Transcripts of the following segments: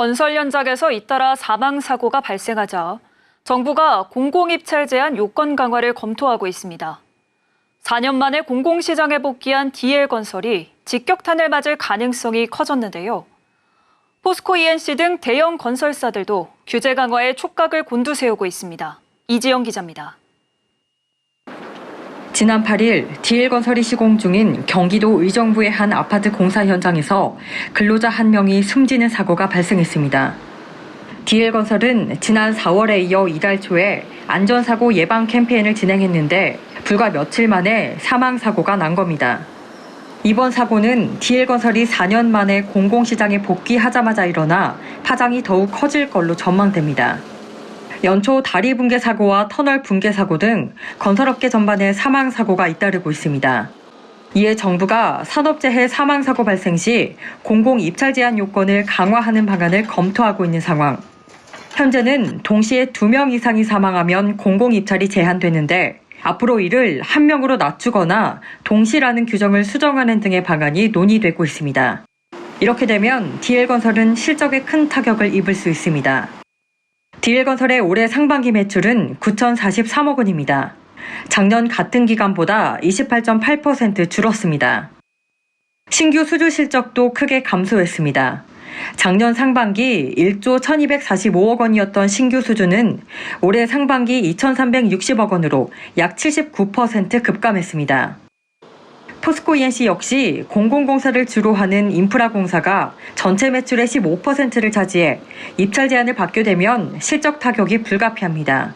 건설 현장에서 잇따라 사망 사고가 발생하자 정부가 공공입찰 제한 요건 강화를 검토하고 있습니다. 4년 만에 공공시장에 복귀한 DL건설이 직격탄을 맞을 가능성이 커졌는데요. 포스코 ENC 등 대형 건설사들도 규제 강화에 촉각을 곤두세우고 있습니다. 이지영 기자입니다. 지난 8일 DL건설이 시공 중인 경기도 의정부의 한 아파트 공사 현장에서 근로자 한 명이 숨지는 사고가 발생했습니다. DL건설은 지난 4월에 이어 이달 초에 안전사고 예방 캠페인을 진행했는데 불과 며칠 만에 사망사고가 난 겁니다. 이번 사고는 DL건설이 4년 만에 공공시장에 복귀하자마자 일어나 파장이 더욱 커질 걸로 전망됩니다. 연초 다리 붕괴 사고와 터널 붕괴 사고 등 건설업계 전반에 사망 사고가 잇따르고 있습니다. 이에 정부가 산업재해 사망 사고 발생 시 공공 입찰 제한 요건을 강화하는 방안을 검토하고 있는 상황. 현재는 동시에 두명 이상이 사망하면 공공 입찰이 제한되는데 앞으로 이를 한 명으로 낮추거나 동시라는 규정을 수정하는 등의 방안이 논의되고 있습니다. 이렇게 되면 DL건설은 실적에 큰 타격을 입을 수 있습니다. DL건설의 올해 상반기 매출은 9,043억 원입니다. 작년 같은 기간보다 28.8% 줄었습니다. 신규 수주 실적도 크게 감소했습니다. 작년 상반기 1조 1245억 원이었던 신규 수주는 올해 상반기 2360억 원으로 약 79% 급감했습니다. 포스코 ENC 역시 공공공사를 주로 하는 인프라 공사가 전체 매출의 15%를 차지해 입찰 제한을 받게 되면 실적 타격이 불가피합니다.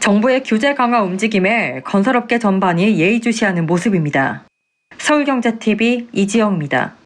정부의 규제 강화 움직임에 건설업계 전반이 예의주시하는 모습입니다. 서울경제TV 이지영입니다.